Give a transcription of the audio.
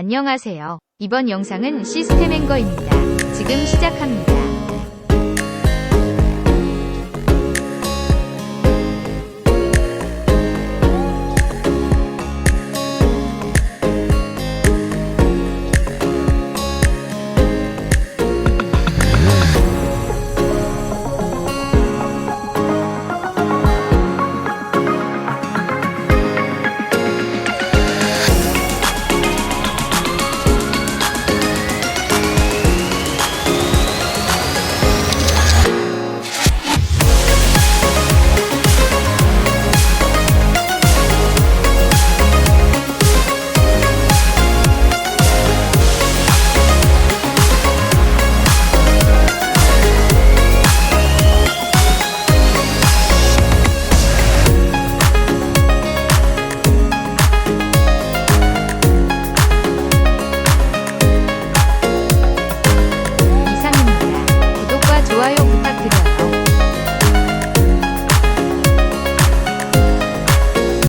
안녕하세요. 이번 영상은 시스템 앵거입니다. 지금 시작합니다. 이